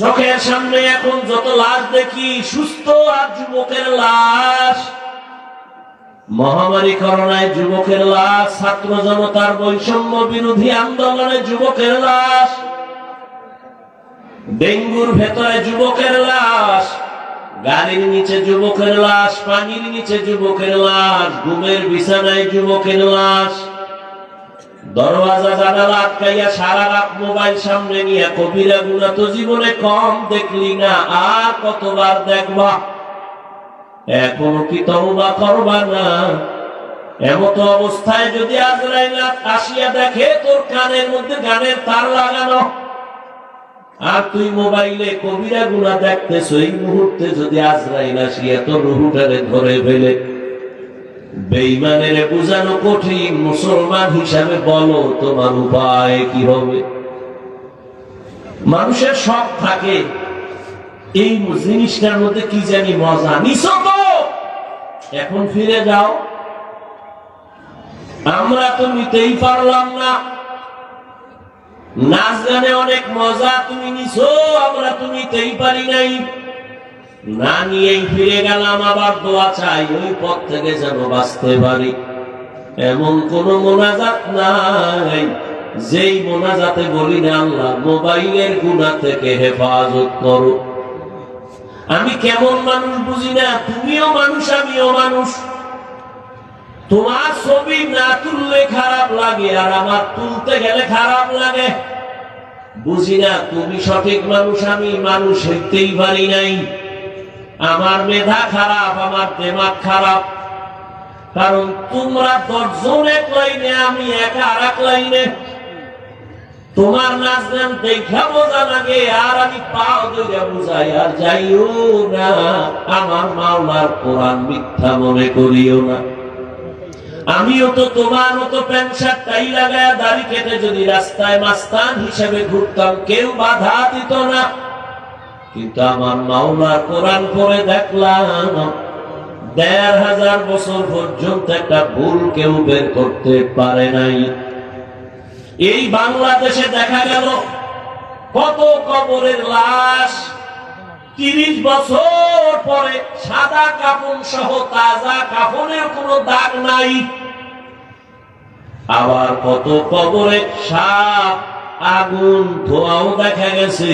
চোখের সামনে এখন যত লাশ দেখি, সুস্থ আর যুবকের লাশ। মহামারী করোনায় যুবকের লাশ, ছাত্র জনতার বৈষম্য বিরোধী আন্দোলনে যুবকের লাশ। ডেঙ্গুর ভেতরে যুবকের লাশ, গাড়ির নিচে যুবকের লাশ, পানির নিচে যুবকের লাশ, ঘুমের বিছানায় যুবকের লাশ। দরওয়াজা জানালা আটকাইয়া সারা রাত মোবাইল সামনে নিয়ে কবিরা গুনা তো জীবনে কম দেখলি না, আর কতবার দেখবা? এখনও কি তওবা করবা না? এমত অবস্থায় যদি আজরাইল আসিয়া দেখে তোর কানের মধ্যে গানের তার লাগানো, আর তুই মোবাইলে কবিরা গুনা দেখতেছ, এই মুহূর্তে যদি আজরাইল আসিয়া তোর রুহুটারে ধরে ফেলে বেইমানের বোঝানো কঠিন মুসলমান হিসাবে বলো, তোমার উপায় কি হবে? মানুষের শখ থাকে, এই জিনিসটার মধ্যে কি জানি মজা? নিছো এখন ফিরে যাও। আমরা তো নিতেই পারলাম না। নাচ গানে অনেক মজা তুমি নিছো, আমরা তো নিতেই পারি নাই। না নিয়ে ফিরে গেলাম, আবার দোয়া চাই, ওই পথ থেকে যেন বাঁচতে পারি। এমন কোন মোনাজাত নাই, যেই মোনাজাতে বলি না, আল্লাহ মোবাইলের গুণা থেকে হেফাজত করো। আমি কেমন মানুষ বুঝি না, তুমিও মানুষ, আমিও মানুষ। তোমার ছবি না তুললে খারাপ লাগে, আর আমার তুলতে গেলে খারাপ লাগে। বুঝি না, তুমি সঠিক মানুষ, আমি মানুষ হইতেই পারি নাই। আমার মেধা খারাপ, আমার দেমাগ খারাপ। কারণ তোমরা দশজন এক লাইনে, আমি একা আর এক লাইনে। তোমার নাচ গান দেখা বোঝা লাগে, আর আমি পাও দইরা বুঝাই, আর যাইও না। আমার মাওলার কোরআন মিথ্যা মনে করিও না। আমিও তো তোমার মতো প্যান্ট লাগায় দাড়ি কেটে যদি রাস্তায় মাস্তান হিসেবে ঘুরতাম, কেউ বাধা দিত না। কিন্তু আমার মাওলার কোরআন পড়ে দেখলাম, দেড় হাজার বছর পর্যন্ত একটা ভুল কেউ বের করতে পারে নাই। এই বাংলাদেশে দেখা গেল, কত কবরের লাশ, তিরিশ বছর পরে সাদা কাপড় সহ তাজা কাপড়ের কোনো দাগ নাই। আবার কত কবরে সাপ, আগুন, ধোয়াও দেখা গেছে।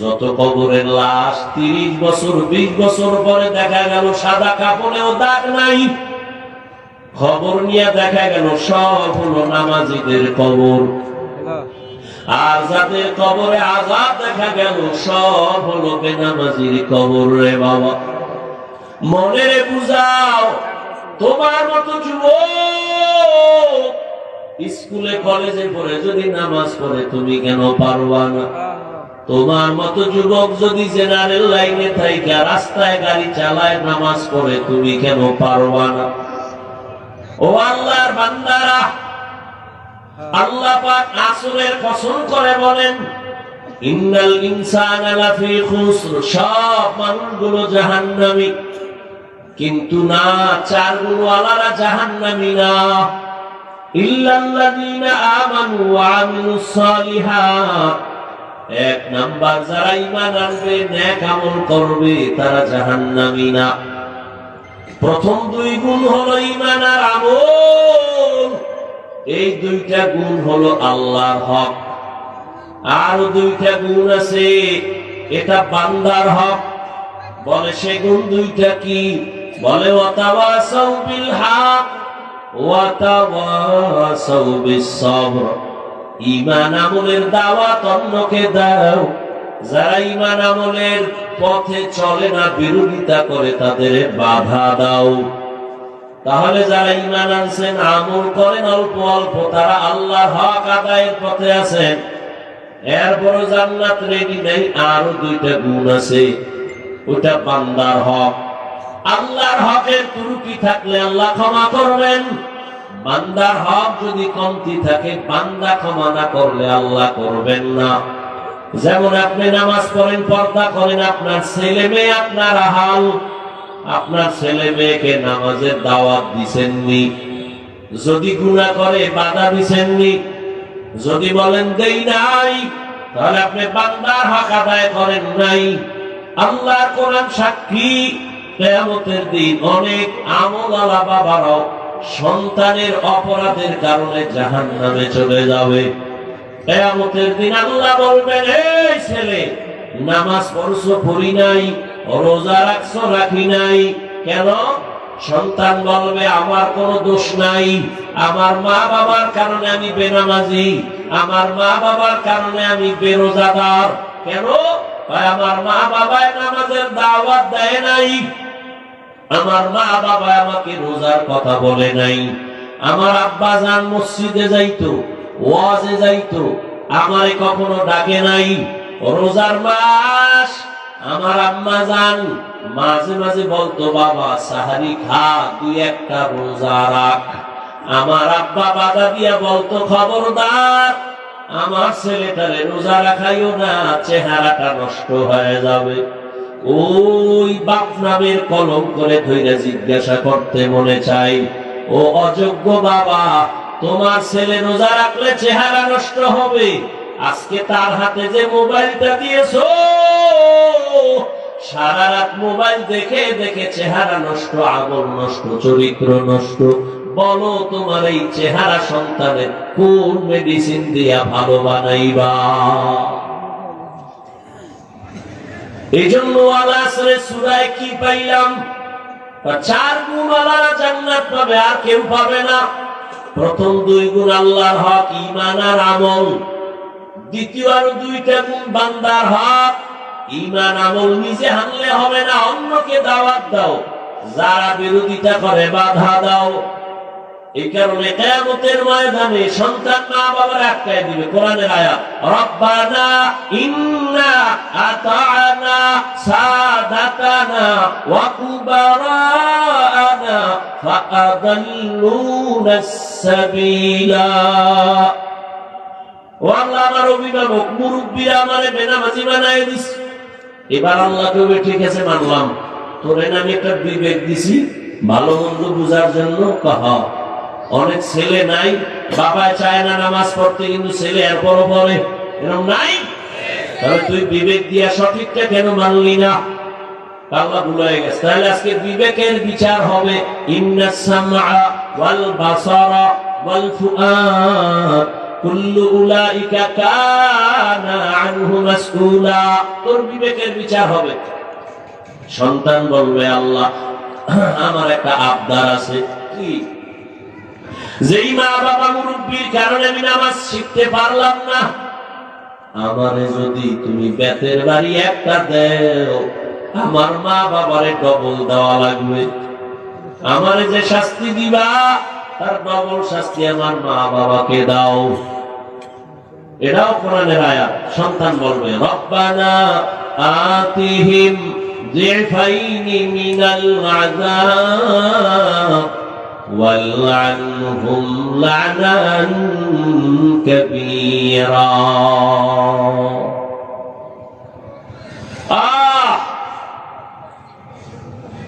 যত কবরের লাশ, তিরিশ বছর, বিশ বছর পরে দেখা গেল সাদা কাপড়েও দাগ নাই। খবর নিয়ে দেখা গেল সব হলো নামাজিদের কবর। আর যাদের কবরে আজাদ দেখা গেল, সব হলো বেনামাজির কবর রে বাবা। মনে রে বুঝাও, তোমার মতো যুবক, স্কুলে, কলেজে পড়ে যদি নামাজ পড়ে, তুমি কেন পারবা না? তোমার মতো যুবক যদি জেনারেল লাইনে থাইকা রাস্তায় গাড়ি চালায় নামাজ পড়ে, তুমি কেন পারবা না? ও আল্লাহর বান্দারা, আল্লাহ পাক আসরের কসম করে বলেন, ইন্নাল লাফি খুসর সব মানুষগুলো জাহান্নামী। কিন্তু না চারগুলো আলারা জাহান্নামী না। ইল্লাল্লাযীনা আমানু ওয়া আমিলুস সালিহাত। এক নাম্বার যারা ঈমান আনবে, নেক আমল করবে, তারা জাহান্নামী না। প্রথম দুই গুণ হলো ঈমান আর আমল। এই দুইটা গুণ হলো আল্লাহর হক। আর দুইটা গুণ আছে, এটা বান্দার হক। বলে সে গুণ দুইটা কি? বলে, ওয়াতাওয়াসাউ বিল হক, ওয়াতাওয়াসাউ বিস সবর। ঈমান আমলের দাওয়াত অন্যকে দাও। যারা ইমান আমলের পথে চলে না, বিরোধিতা করে তাদের বাধা দাও। তাহলে যারা ইমান আনছেন, আমল করেন, অল্প অল্প, তারা আল্লাহ হক আদায়ের পথে আছেন। এরপর জান্নাত রেডি নেই আরও দুইটা গুণ আছে। ওটা বান্দার হক। আল্লাহর হকের ত্রুটি থাকলে আল্লাহ ক্ষমা করবেন। বান্দার হক যদি কমতি থাকে, বান্দা ক্ষমা না করলে আল্লাহ করবেন না। যেমন আপনি নামাজ পড়েন, পর্দা করেন, আপনার ছেলে মেয়ে আপনার হাল আপনার ছেলে মেয়েকে নামাজের দাওয়াত দিছেননি। যদি গুণা করে, বাধা দিছেননি। যদি বলেন দেই নাই, তাহলে আপনি বান্দার হক আদায় করেন নাই। আল্লাহর কোরআন সাক্ষী, কেয়ামতের দিন অনেক আমলালা বাবারাও সন্তানের অপরাধের কারণে জাহান নামে চলে যাবে। কেয়ামতের দিন আল্লাহ বলবেন, এই ছেলে, নামাজ পড়ছো, পড়ি নাই, রোজা রাখছো, রাখি নাই। কেন? সন্তান বলবে, আমার কোনো দোষ নাই। আমার মা বাবার কারণে আমি বেনামাজি। আমার মা বাবার কারণে আমি বেরোজাদার। কেন? আমার মা বাবায় নামাজের দাওয়াত দেয় নাই। আমার মা বাবা আমাকে রোজার কথা বলে নাই। আমার আব্বা যান মসজিদে যাইতো, ওয়াজে যাইতো, আমারে কখনো ডাকে নাই। রোজার মাস, আমার আম্মা যান মাঝে মাঝে বলতো, বাবা, সাহারি খা, দুই একটা রোজা রাখ। আমার আব্বা বাধা দিয়া বলতো, খবরদার, আমার ছেলেটারে রোজা রাখাইও না, চেহারাটা নষ্ট হয়ে যাবে। ওই বাপ নামের কলম করে ধৈর্য জিজ্ঞাসা করতে মনে চাই। ও অযোগ্য বাবা, তোমার ছেলে রোজা রাখলে চেহারা নষ্ট হবে। আজকে তার হাতে যে মোবাইলটা দিয়েছ, সারা রাত মোবাইল দেখে দেখে চেহারা নষ্ট আমল নষ্ট, চরিত্র নষ্ট। বলো তোমার এই চেহারা সন্তানের কোন মেডিসিন দিয়া ভালো বানাইবা? এই জন্য আলাসরে সুরায় কি পাইলাম? চার গুণ আল্লাহ জান্নাত পাবে, আর কেউ পাবে না। প্রথম দুই গুণ আল্লাহর হক ইমান আর আমল। দ্বিতীয় আরও দুইটা গুণ বান্দার হক ইমান আমল নিজে হানলে হবে না, অন্যকে দাওয়াত দাও। যারা বিরোধিতা করে, বাধা দাও। এই কারণে কেয়ামতের ময়দানে সন্তান মা বাবার আটকায় দিবে, কোরআনের আয়াত। রব্বানা ইন্না আতানা সাদাতানা ওয়া কুবারানা ফাআদাল্লুনা সাবিলা। ও আল্লাহ, আমার অভিভাবক, মুরব্বীরা আমারে বেনামাজি বানায় দিস এবার আল্লাহকে ওই ঠিক আছে, মানলাম। তোরে আমি একটা বিবেক দিছি, ভালো মন্দ বুঝার জন্য কহা। অনেক ছেলে নাই, বাবা চায় না নামাজ পড়তে, কিন্তু ছেলে এরপরও পড়ে এরকম নাই? তাহলে তুই বিবেক দিয়া সঠিকটা কেন মানলি না? তাহলে আজকে বিবেকের বিচার হবে তোর বিবেকের বিচার হবে। সন্তান বলবে, আল্লাহ, আমার একটা আবদার আছে। কি? যেই মা বাবা মুরব্বীর কারণে আমি নামাজ শিখতে পারলাম না, আমারে যদি তুমি বেতের বাড়ি একটা দেও, আমার মা বাবারে ডবল দেওয়া লাগবে। আমার যে শাস্তি দিবা, তার ডবল শাস্তি আমার মা বাবাকে দাও। এটাও কোরআনের আয়া সন্তান বলবে, রব্বানা আতিহিম জিফাইনি মিনাল আযাব। والعنهم لعنا كبيرا আহ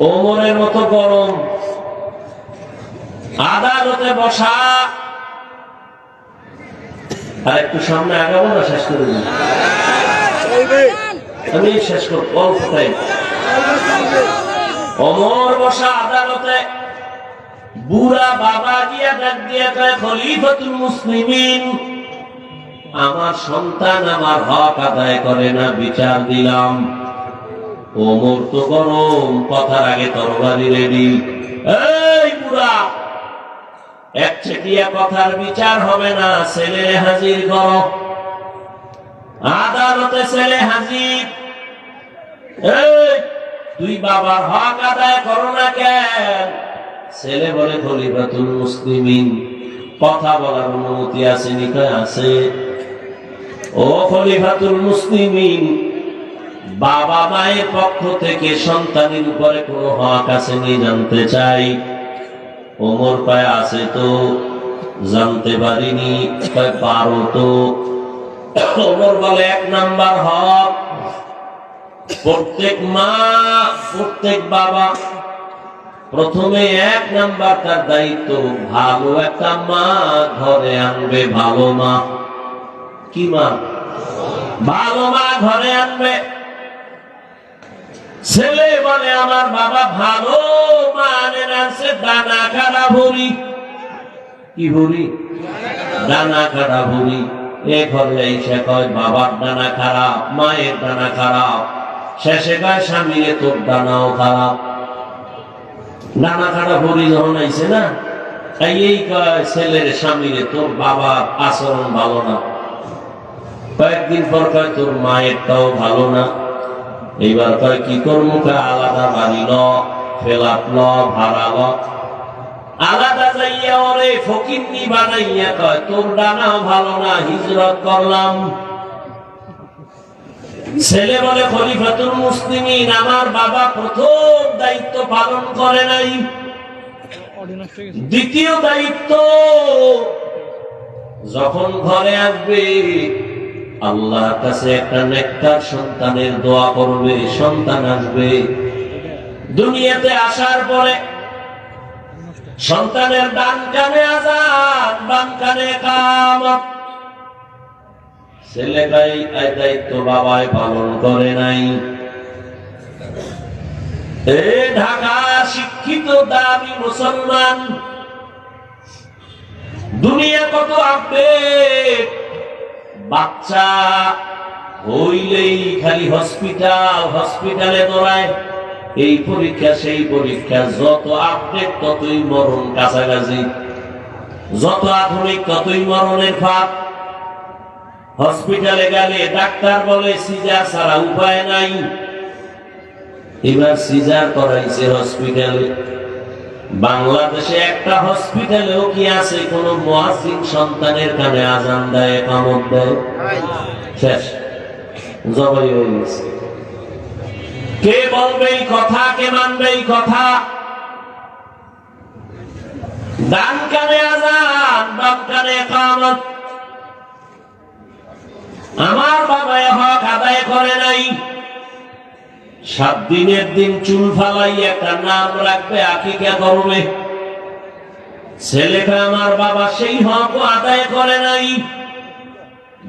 ওমরের মতো গরম আদালতে বসা আর একটু সামনে আগাবো না শেষ করে দিই আমি শেষ করবো অল্প টাইম অমর বসা আদালতে বুড়া বাবা গিয়া ডাক দিয়া কয়, খলিফাতুল মুসলিমিন, আমার সন্তান আমার হক আদায় করে না, বিচার দিলাম। ওমর তো গরম, কথার আগে তরবারি রেডি এই বুড়া, এক চেটিয়া কথার বিচার হবে না, ছেলে হাজির কর। আদালতে ছেলে হাজির। এই তুই বাবার হক আদায় করো না কেন? ছেলে বলে খলিফাতুল মুসলিমিন। কথা বলার অনুমতি আছে, নিকয় আছে? ও খলিফাতুল মুসলিমিন, বাবা মায়ের পক্ষ থেকে সন্তানের উপরে কোনো হক আসেনি জানতে চাই। ওমর পায় আছে তো, জানতে পারিনি পারো তো। ওমর বলে, এক নাম্বার হক, প্রত্যেক মা, প্রত্যেক বাবা প্রথমে এক নাম্বার তার দায়িত্ব, ভালো একটা মা ঘরে আনবে, ভালো মা। কি মা? ভালো মা ঘরে আনবে। ছেলে বলে, আমার বাবা ভালো মানে আছে দানা খারা ভরি। কি ভরি? দানা খারা ভরি। এ ঘরে এসে কয়, বাবার দানা খারাপ, মায়ের দানা খারাপ। শেষে কয় স্বামীরে তোর দানাও খারাপ। দানা খারাপ ভরি যখন আইছে না? তাই এই কয়, ছেলের স্বামীরে তোর বাবা আচরণ ভালো না। কয়েকদিন পর কয়, তোর মায়েরটাও ভালো না। এইবার কয়, কি করব? কয়, আলাদা বাড়ি ল ফেলাপ ল, ভাড়া ল। আলাদা যাইয়া ওরে ফকিন্নি বানাইয়া কয়, তোর ডানাও ভালো না, হিজরত করলাম। ছেলে বলে খলিফাতুল মুসলিমিন, আমার বাবা প্রথম দায়িত্ব পালন করে নাই। দ্বিতীয় দায়িত্ব, যখন ঘরে আসবে, আল্লাহর কাছে একটা নেককার সন্তানের দোয়া করবে, সন্তান আসবে। দুনিয়াতে আসার পরে সন্তানের ডান কানে আজান বাম কানে কামত ছেলেটাই এই দায়িত্ব বাবায় পালন করে নাই। এ ঢাকা শিক্ষিত দাবি মুসলমান, দুনিয়া কত আপডেট? বাচ্চা হইলেই খালি হসপিটাল, হসপিটালে দৌড়ায় এই পরীক্ষা, সেই পরীক্ষা, যত আপডেট, ততই মরণ কাছাকাছি। যত আধুনিক, ততই মরণের ফাঁক হসপিটালে গেলে ডাক্তার বলে সিজার ছাড়া উপায় নাই। এবার সিজার করাইছে হসপিটালে। বাংলাদেশে একটা হসপিটালেও কি আছে কোন মহাসিন সন্তানের কানে আজান দেয় কামত দেয়? শেষ। জবাই হয়ে গেছে। কে বলবে এই কথা, কে মানবে এই কথা? ডান কানে আজান, বাম কানে কামত আমার বাবা হক আদায় করে নাই। সাত দিনের দিন চুল ফালাই একটা নাম রাখবে আকিকা করবে ছেলেটা আমার বাবা সেই হক আদায় করে নাই।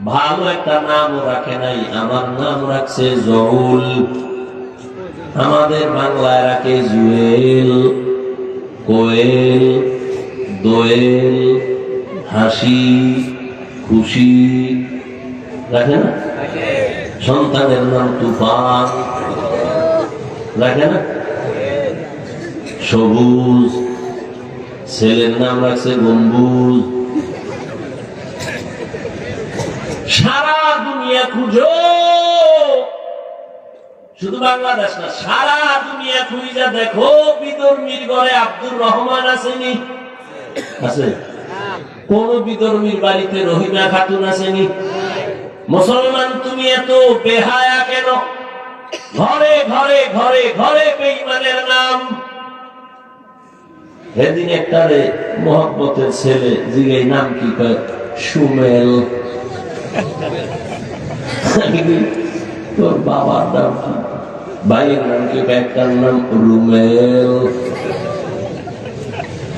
ভালো একটা নাম রাখে নাই। আমার নাম রাখছে জহুল। আমাদের বাংলায় রাখে জুয়েল, কোয়েল, দোয়েল, হাসি, খুশি। রাখে না? সন্তানের নাম তুফান। রাখে না? সবুজ। ছেলের নাম রাখছে গম্বুজ। সারা দুনিয়া খুঁজো। শুধু বাংলাদেশ না, সারা দুনিয়া খুঁজে দেখো বিদর্মীর ঘরে আব্দুর রহমান আসেনি। আছে? কোন বিদর্মীর বাড়িতে রহিমা খাতুন আসেনি। মুসলমান, তুমি এত বেহায়া কেন? ঘরে ঘরে ঘরে ঘরে বেইমানের নাম। সেদিন একটা রে মোহাম্মতের ছেলে জিগে নাম কি কয়? সুমেল। তোর বাবার নাম কি? ভাইয়ের নাম কি? একটার নাম রুমেল।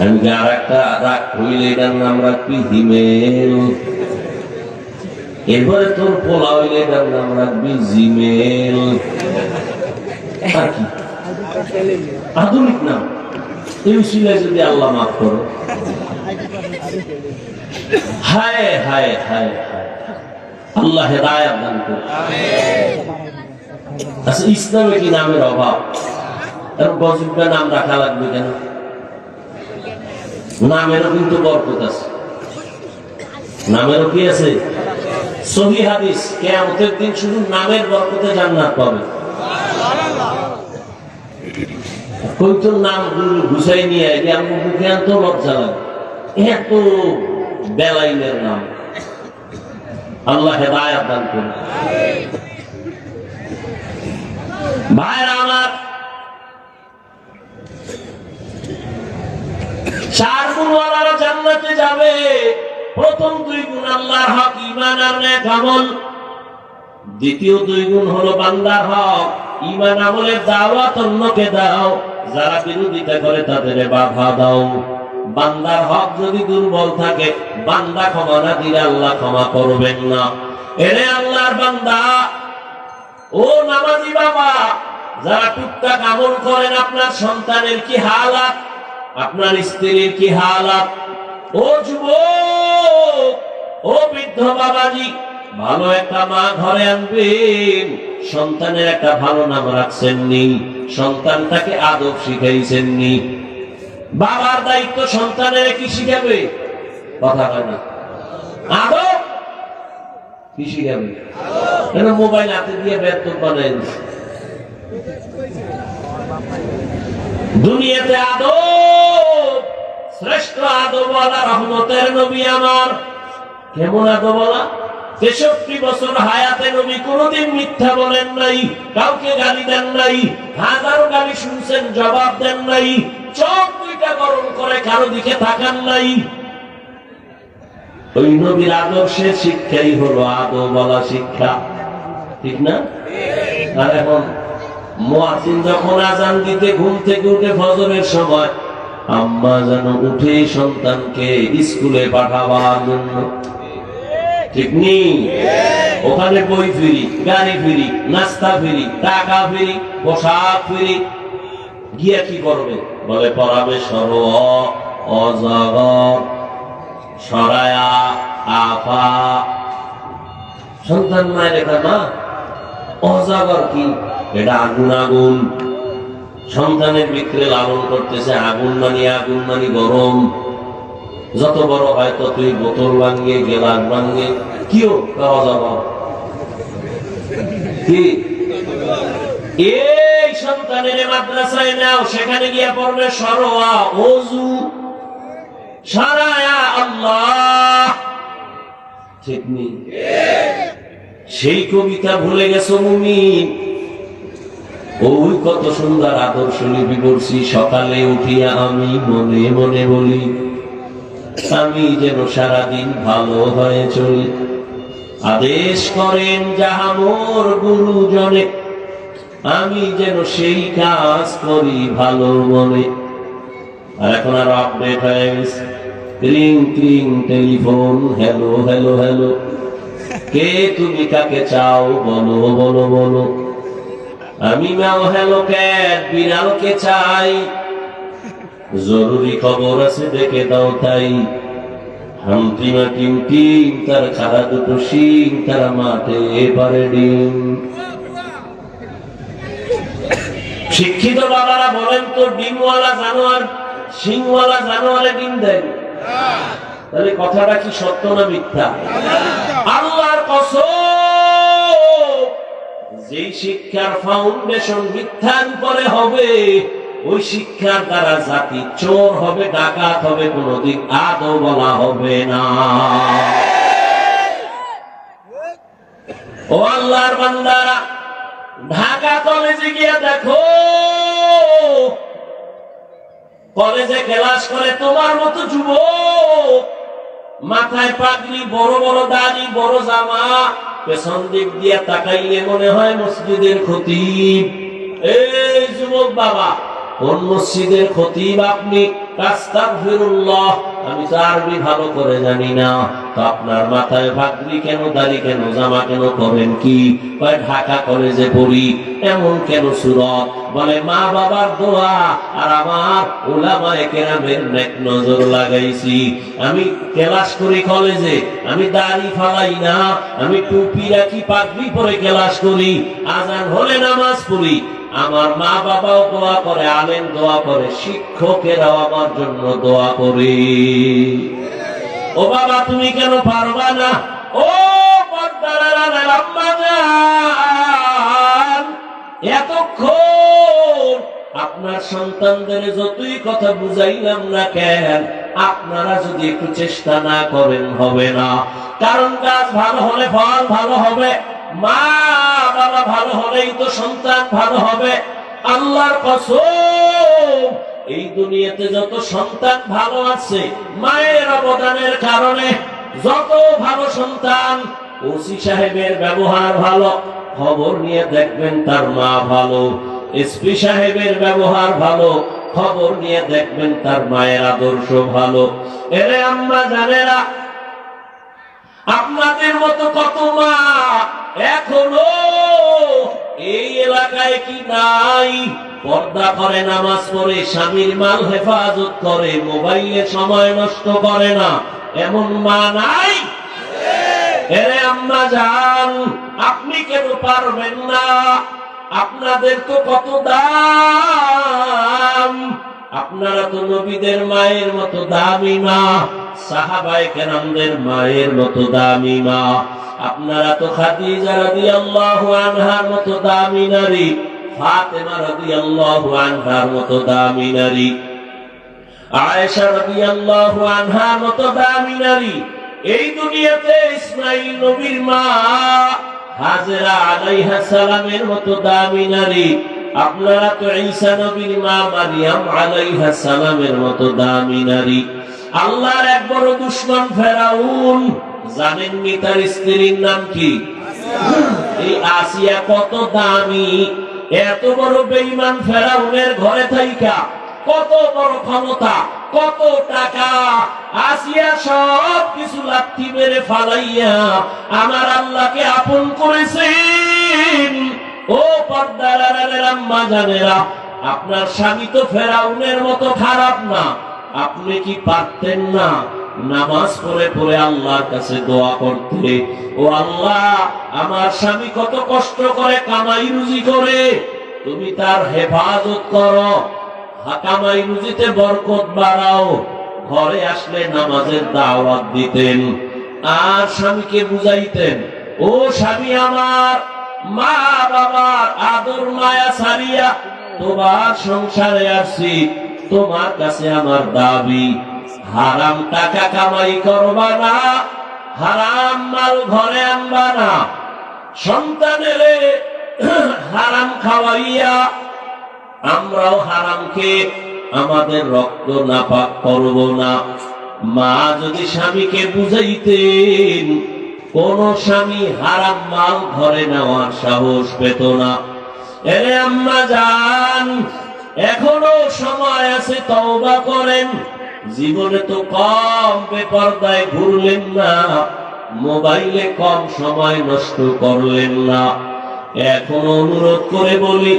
আমি আর একটা রাখ হইলে এটার নাম রাখবি হিমেল? এরপরে তোর পোলা হইলে নাম রাখবি জিমেল। আর আধুনিক নাম এই উসিলায় যদি আল্লাহ মাফ করো। হায় হায় হায় আল্লাহ দান করো আচ্ছা ইসলামে কি নামের অভাব? এরকম গজবটা নাম রাখা লাগবে কেন? নামেরও কিন্তু বরকত আছে। নামেরও কি আছে? সহি হাদিস, কেয়ামতের দিন শুধু নামের বরকতে জান্নাত পাবে। কই তোর নাম ঘুষাই নিয়ে আইলে আমি মুখে এত লজ্জা লাগে? এত বেলাইনের নাম। আল্লাহ হেদায়াত দান করুন। ভাইরা আমার, চার গুণওয়ালারা জান্নাতে যাবে। প্রথম দুই গুণ আল্লাহর হক ইমান আর নেক আমল। দ্বিতীয় দুই গুণ হলো বান্দার হক ইমান আমলে দাওয়াত অন্যকে দাও, যারা বিরোধিতা করে তাদের বাধা দাও। বান্দার হক যদি দুর্বল থাকে, বান্দা ক্ষমা না দিলে আল্লাহ ক্ষমা করবেন না। এরে আল্লাহর বান্দা, ও নামাজি বাবা, যারা টুকটাক আমল করেন, আপনার সন্তানের কি হালাত? আপনার স্ত্রীর কি হালাত? ও যুবক, ও বৃদ্ধ বাবাজি, ভালো একটা মা ঘরে আনবেন। সন্তানের একটা ভালো নাম রাখছেন নি সন্তানটাকে আদব শিখাইছেন নি বাবার দায়িত্ব সন্তানের কি শিখাবে? কথা হয় না। আদব? কি শিখাবে? কেন মোবাইল হাতে দিয়ে ব্যর্থ বানাই দুনিয়াতে আদব শ্রেষ্ঠ আদবওয়ালা রহমতের নবী আমার। কেমন আদবওয়ালা তেষট্টি বছর হায়াতে নবী কোনোদিন মিথ্যা বলেন নাই, কাউকে গালি দেন নাই, হাজারো গালি শুনছেন, জবাব দেন নাই, চোখ দুইটা গরম করে কারও দিকে তাকান নাই। ওই নবীর আদর্শের শিক্ষাই হলো আদব বলা শিক্ষা। ঠিক না? আর এখন যখন আজান দিতে ঘুম থেকে উঠে ফজরের সময় আম্মা যেন উঠে সন্তানকে স্কুলে পাঠাবার জন্য। ঠিক নেই ওখানে বই ফিরি, গাড়ি ফিরি, নাস্তা ফিরি, টাকা ফিরি, পোশাক ফিরি। গিয়া কি করবে? বলে পড়াবে সর অজগর, সরায়া, আফা। সন্তান মায়ের এটা না অজাগর কি? এটা আগুন আগুন। সন্তানের বিক্রে লালন করতেছে, আগুন মানি আগুন মানি গরম। যত বড় হয় ততই বোতল ভাঙ্গে গেলাস ভাঙ্গে কিও? অজাগর কি? এই সন্তানের মাদ্রাসায় নাও, সেখানে গিয়া পড়বে সরোয়া, অজু। সারায়া আল্লাহ। ঠিক নেই। সেই কবিতা ভুলে গেছো মুমিন। ওই কত সুন্দর আদর্শ লিপি করছি। সকালে উঠিয়া আমি মনে মনে বলি আমি যেন সারাদিন ভালো হয়ে চলি। আদেশ করেন যাহা মোর গুরুজনে, আমি যেন সেই কাজ করি ভালো মনে। আর এখন আর আপডেট হয়ে গেছে। ক্রিং ক্রিং টেলিফোন, হ্যালো হ্যালো হ্যালো। কে তুমি কাকে চাও বলো বলো বলো। আমি হ্যালো বিড়ালকে চাই। জরুরি খবর আছে, দেখে দাও তাই। তার খারা দুটো তারা মাঠে ডিম। শিক্ষিত বাবারা বলেন তো, ডিমওয়ালা জানোয়ার সিংওয়ালা জানোয়ারে ডিম দেয়। তাহলে কথাটা কি সত্য না মিথ্যা? আল্লাহর কসম। যেই শিক্ষার ফাউন্ডেশন মিথ্যার উপরে হবে, ওই শিক্ষার দ্বারা জাতি চোর হবে, ডাকাত হবে, কোনোদিন আদৌ বলা হবে না। ও আল্লাহর বান্দারা, ঢাকা কলেজে গিয়ে দেখো, কলেজে ক্লাস করে তোমার মতো যুবক, মাথায় পাগড়ি, বড় বড় দাড়ি, বড় জামা পেছন দিক দিয়ে তাকাইলে মনে হয় মসজিদের ক্ষতি। এই যুবক বাবা, কোন মসজিদের খতিব আপনি আস্তাগফিরুল্লাহ আমি তো আরবি ভালো করে জানি না। তো আপনার মাথায় ভাগরি কেন, দাড়ি কেন, জামা কেন করেন কি? ঢাকা কলেজে পড়ি, এমন কেন সুরত? বলে, মা বাবার দোয়া, আর আমার ওলামায়ে কেরামের নেক নজর লাগাইছি। আমি ক্লাস করি কলেজে, আমি দাড়ি ফালাই না, আমি টুপি রাখি, পাগড়ি পরে ক্লাস করি, আজান হলে নামাজ পড়ি আমার মা বাবাও দোয়া করে আলেন দোয়া করে, শিক্ষকেরাও আমার জন্য দোয়া করে। ও বাবা, তুমি কেন পারবা না? ও এতক্ষণ আপনার সন্তানদের যতই কথা বুঝাইলাম না কেন, আপনারা যদি একটু চেষ্টা না করেন, হবে না। কারণ গাছ ভালো হলে ফল ভালো হবে। মা, বাবা ভালো হলেই তো সন্তান ভালো হবে। আল্লাহর কসম, এই দুনিয়াতে যত সন্তান ভালো আছে, মায়ের অবদানের কারণে যত ভালো সন্তান, ওসি সাহেবের ব্যবহার ভালো, খবর নিয়ে দেখবেন তার মা ভালো এসপি সাহেবের ব্যবহার ভালো, খবর নিয়ে দেখবেন তার মায়ের আদর্শ ভালো। এরে আম্মা জানেরা আপনাদের মতো কত মা এখনও এই এলাকায় কি নাই? পর্দা করে, নামাজ পড়ে, স্বামীর মাল হেফাজত করে, মোবাইলে সময় নষ্ট করে না। এমন মা নাই? এরে আম্মা যান আপনি কেন পারবেন না? আপনাদের তো কত দাম? আপনারা তো নবীদের মায়ের মতো দামি মা সাহাবাই কেরামদের মায়ের মতো দামি মা আপনারা তো খাদিজা রাদিয়াল্লাহু আনহার মতো দামি নারী, ফাতেমা রাদিয়াল্লাহু আনহার মতো দামি নারী। আয়েশা রাদিয়াল্লাহু আনহার মতো দামি নারী। এই দুনিয়াতে ইসমাইল নবীর মা হাজেরা আলাইহা সালামের মতো দামি নারী। আপনারা তো ঈসা নবীর মা মারিয়াম আলাইহা সালামের মতো দামি নারী। আল্লাহর এক বড় দুশ্মন ফেরাউন। জানেননি তার স্ত্রীর নাম কি? এই আসিয়া কত দামি। এত বড় বেইমান ফেরাউনের ঘরে থাইকা। কত বড় ক্ষমতা, কত টাকা। আসিয়া সব কিছু লাথি মেরে ফালাইয়া আমার আল্লাহকে আপন করেছেন আপনার স্বামী তো ফেরাউনের মতো খারাপ না। আপনি কি পারতেন না? নামাজ পড়ে পড়ে আল্লাহর কাছে দোয়া করতে। ও আল্লাহ, আমার স্বামী কত কষ্ট করে কামাই রুজি করে। তুমি তার হেফাজত করো। হা- কামাই রুজিতে বরকত বাড়াও। ঘরে আসলে নামাজের দাওয়াত দিতেন। আর স্বামীকে বুঝাইতেন, ও স্বামী আমার মা বাবার আদর, মায়া সারিয়া তোমার সংসারে আসছি। তোমার কাছে আমার দাবি, হারাম টাকা কামাই করবা না, হারাম মাল ঘরে আনবা না। সন্তানের হারাম খাওয়াইয়া আমরাও হারামকে আমাদের রক্ত নাপাক করব না। মা যদি স্বামীকে বুঝাইতেন কোন স্বামী হারাম মাল ঘরে নেওয়ার সাহস পেত না। এরে আম্মা যান, এখনও সময় আছে, তওবা করেন। জীবনে তো কম বেপরদায় ঘুরলেন না, মোবাইলে কম সময় নষ্ট করলেন না। এখন অনুরোধ করে বলি